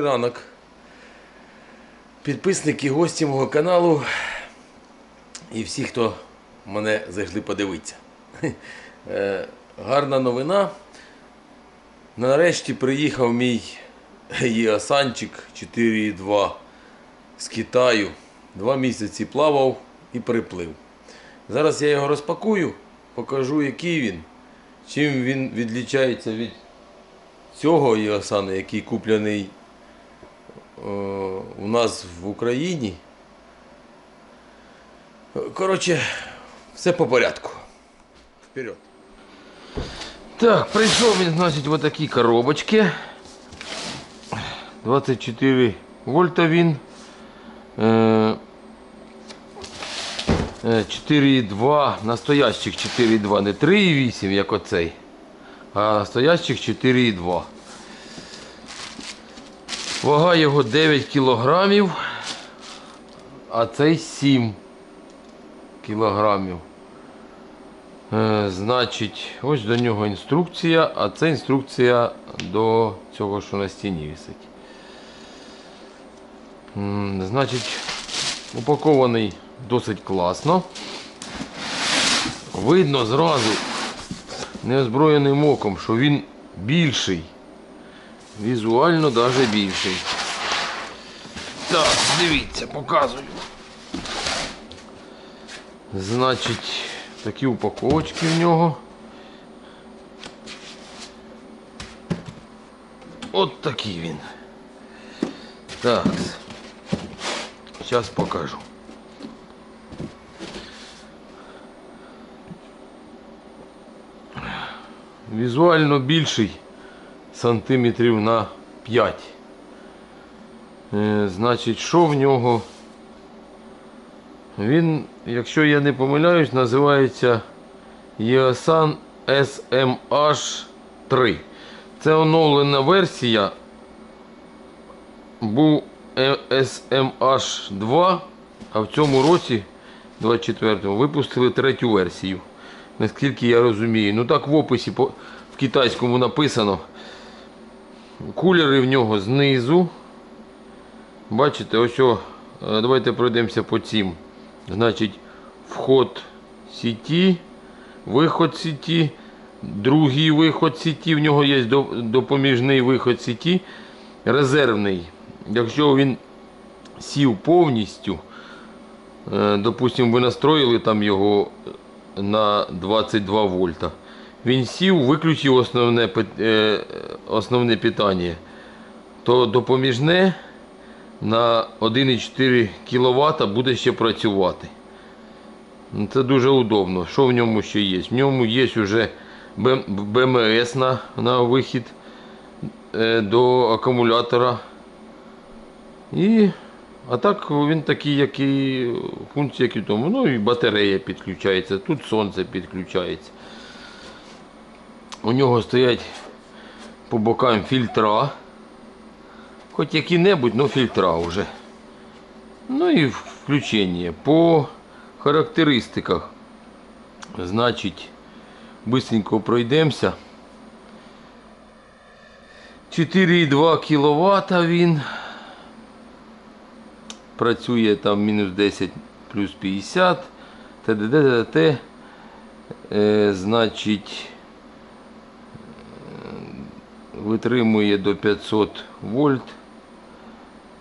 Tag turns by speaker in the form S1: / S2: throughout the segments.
S1: Добрий ранок. Підписники, гості мого каналу і всі, хто мене зайшли подивитися. Е, Гарна новина. Нарешті приїхав мій Єасанчик 4.2 з Китаю. Два місяці плавав і приплив. Зараз я його розпакую, покажу, який він, чим він відлічається від цього Єосана, який куплений у нас в Україні. Коротше, все по порядку. Вперед. Так, прийшов він, значить, в коробочки. 24 вольта він. Е, е, 4,2, настоящих 4,2, не 3,8, як оцей, а настоящих 4,2. Вага його 9 кілограмів, а цей 7 кілограмів. Е, значить, ось до нього інструкція, а це інструкція до цього, що на стіні висить. Значить, упакований досить класно. Видно зразу неозброєним оком, що він більший. Візуально навіть більший. Так, дивіться, показую. Значить, такі упаковочки в нього. От такий він. Так. Зараз покажу. Візуально більший сантиметрів на 5. Е, значить, що в нього? Він, якщо я не помиляюсь, називається EOSAN SMH3. Це оновлена версія. Був е, SMH2, а в цьому році, 24-му, випустили третю версію. Наскільки я розумію. Ну так в описі в китайському написано. Кулери в нього знизу. Бачите, ось о, е, давайте пройдемося по цим. Значить, вход сіті, виход сіті, другий виход сіті, в нього є допоміжний виход сіті, резервний. Якщо він сів повністю, е, допустимо, ви настроїли там його на 22 вольта. Він сів, виключив основне, е, основне питання, то допоміжне на 1,4 кВт буде ще працювати. Ну, Це дуже удобно. Що в ньому ще є? В ньому є вже БМС на, на вихід е, до акумулятора. І, а так він такий, як і функції, як і тому. Ну і батарея підключається, тут сонце підключається. У нього стоять по бокам фільтра. Хоч які-небудь, но фільтра вже. Ну і включення. По характеристиках. Значить, быстренько пройдемося. 4,2 кВт він. Працює там мінус 10 плюс 50. ТДДТ. Е, значить, витримує до 500 вольт.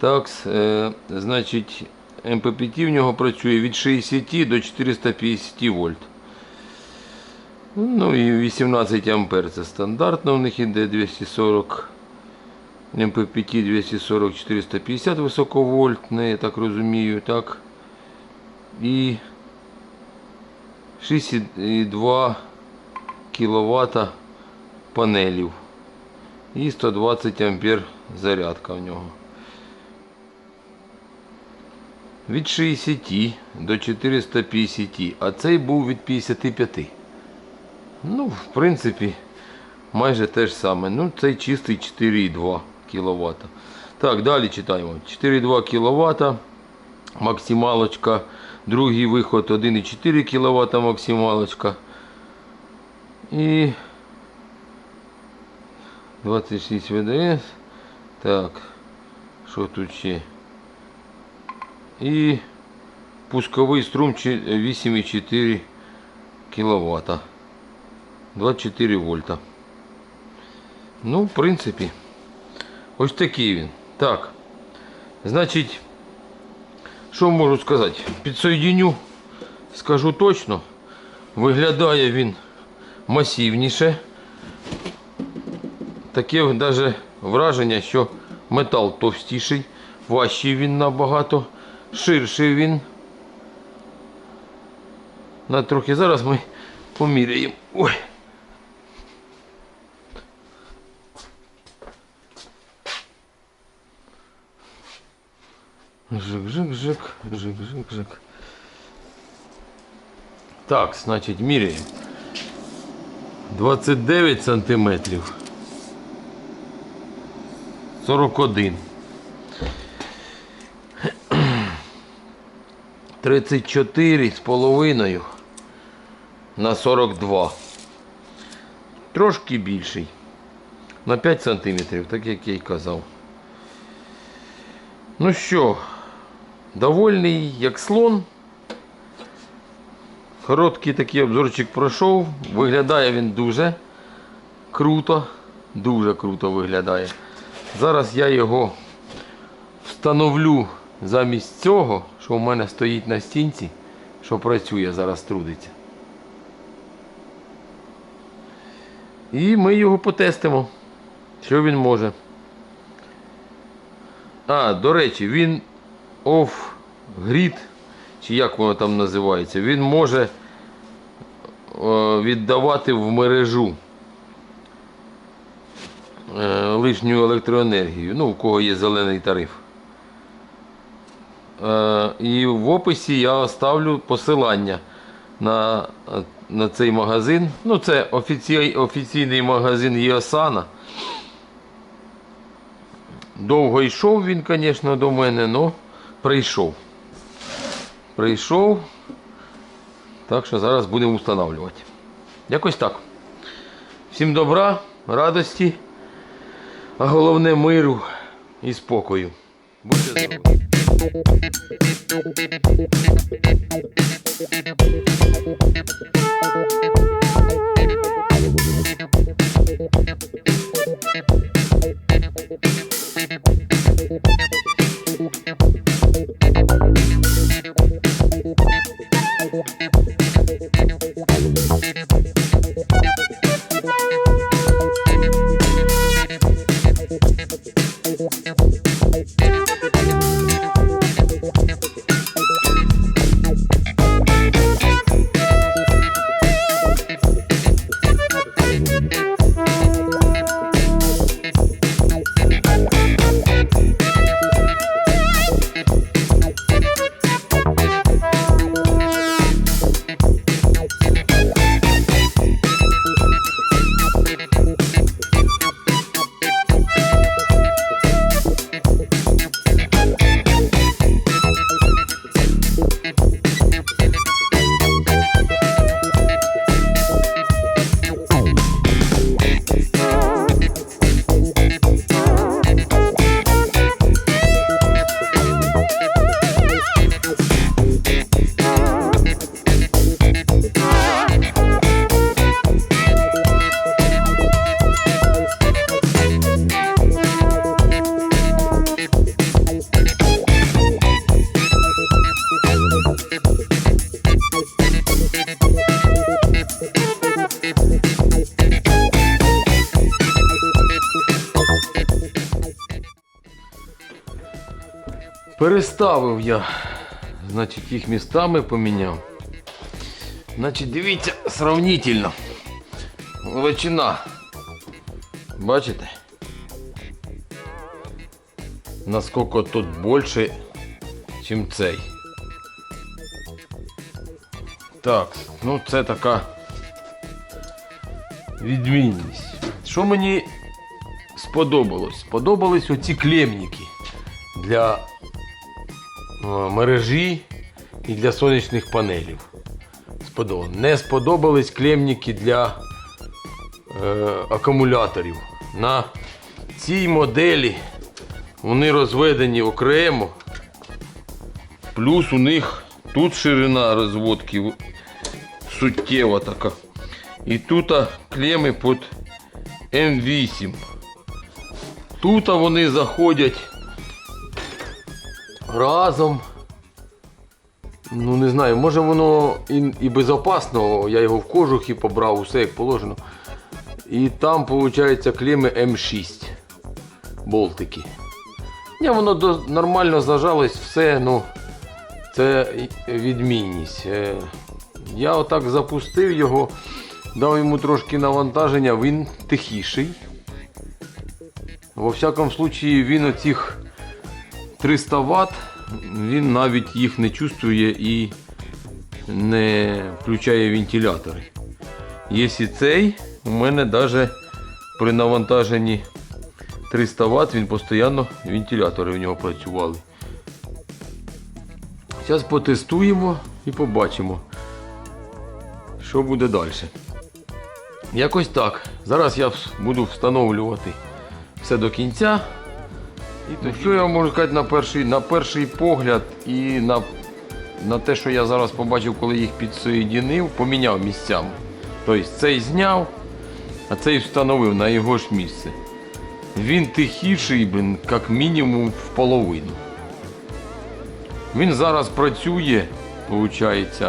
S1: Так, е, значить, МППТ в нього працює від 60 до 450 вольт. Ну і 18 ампер це стандартно, у них іде 240 МППТ 240-450 високовольтне, я так розумію, так. І 6,2 кВт панелів. І 120 ампер зарядка в нього. Від 60 до 450, а цей був від 55. Ну, в принципі, майже те ж саме. Ну, цей чистий 4,2 кВт. Так, далі читаємо. 4,2 кВт. Максималочка. Другий виход 1,4 кВт максималочка. І 26 ВДС. Так. Що тут ще? І пусковий струм 8,4 кВт. 24 вольта. Ну, в принципі, ось такий він. Так. Значить, що можу сказати? Підсоєдиню, скажу точно. Виглядає він масивніше. Таке навіть враження, що метал товстіший, важчий він набагато, ширший він. На трохи зараз ми поміряємо. Ой. Жик-жик-жик, жик-жик-жик. Так, значить, міряємо. 29 сантиметрів. 41. 34 з половиною на 42. Трошки більший. На 5 сантиметрів, так як я й казав. Ну що, довольний як слон. Короткий такий обзорчик пройшов. Виглядає він дуже круто. Дуже круто виглядає. Зараз я його встановлю замість цього, що в мене стоїть на стінці, що працює, зараз трудиться. І ми його потестимо, що він може. А, до речі, він off-grid, чи як воно там називається, він може е, віддавати в мережу лишню електроенергію, ну, у кого є зелений тариф. Е, І в описі я оставлю посилання на, на цей магазин. Ну, це офіцій, офіційний магазин Єосана. Довго йшов він, звісно, до мене, але прийшов. Прийшов. Так що зараз будемо встановлювати. Якось так. Всім добра, радості, а головне миру і спокою. Будьте здорові! Переставив я, значить, їх містами поміняв. Значить, дивіться, сравнительно. Величина. Бачите? Наскільки тут більше, ніж цей. Так, ну це така відмінність. Що мені сподобалось? Сподобались оці клемники для мережі і для сонячних панелів. Не сподобались клемники для е, акумуляторів. На цій моделі Вони розведені окремо. Плюс у них тут ширина розводки суттєва така. І тут клеми під М8. Тут вони заходять разом. Ну не знаю, може воно і, і безопасно, я його в кожухі побрав, усе як положено. І там, виходить, клеми М6. Болтики. Ні, воно до, нормально зажалось, все, ну це відмінність. Е, Я отак запустив його, дав йому трошки навантаження, він тихіший. Во всякому случаї він оцих 300 Вт, він навіть їх не чувствує і не включає вентилятори. Якщо цей, у мене навіть при навантаженні 300 Вт він постійно вентилятори в нього працювали. Зараз потестуємо і побачимо, що буде далі. Якось так. Зараз я буду встановлювати все до кінця. І то, що я можу сказати на перший, на перший погляд і на, на те, що я зараз побачив, коли їх підсоєдинив, поміняв місцями. Тобто цей зняв, а цей встановив на його ж місце. Він тихіший, блін, як мінімум в половину. Він зараз працює, виходить,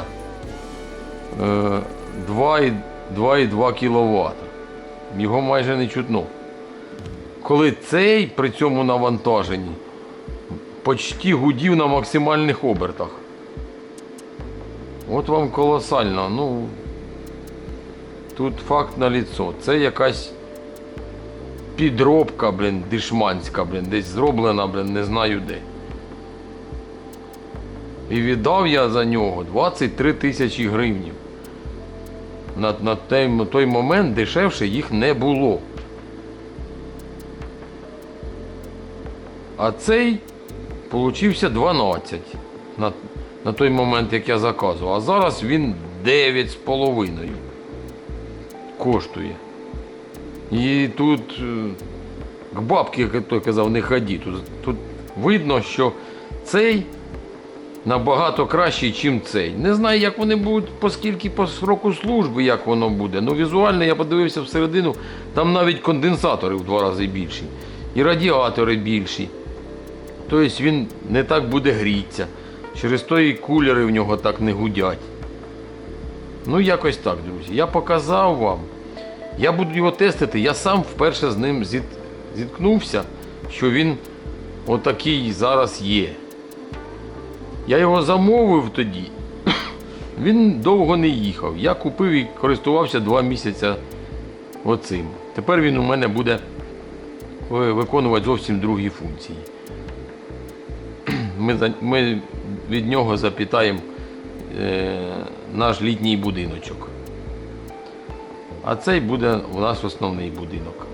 S1: 2,2 кВт. Його майже не чутно. Коли цей при цьому навантаженні почти гудів на максимальних обертах. От вам колосально. Ну, тут факт на ліцо. Це якась підробка, блін, дешманська, блін, десь зроблена, блін, не знаю де. І віддав я за нього 23 тисячі гривнів. На, на, той, на той момент дешевше їх не було. А цей получився 12 на, на той момент, як я заказував. А зараз він 9,5 коштує. І тут е, к бабки, як той казав, не ході. Тут, тут видно, що цей набагато кращий, ніж цей. Не знаю, як вони будуть, оскільки по сроку служби, як воно буде. Ну візуально я подивився всередину, там навіть конденсатори в два рази більші. І радіатори більші. Тобто він не так буде грітися. Через то і кулери в нього так не гудять. Ну, якось так, друзі. Я показав вам. Я буду його тестити. Я сам вперше з ним зіт... зіткнувся, що він отакий зараз є. Я його замовив тоді. Він довго не їхав. Я купив і користувався два місяці оцим. Тепер він у мене буде виконувати зовсім другі функції. Ми, ми від нього запитаємо е, наш літній будиночок. А цей буде у нас основний будинок.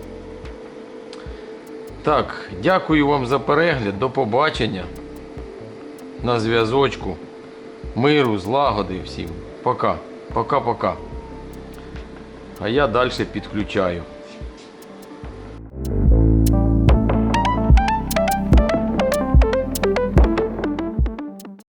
S1: Так, дякую вам за перегляд. До побачення. На зв'язочку. Миру, злагоди всім. Пока. Пока-пока. А я далі підключаю.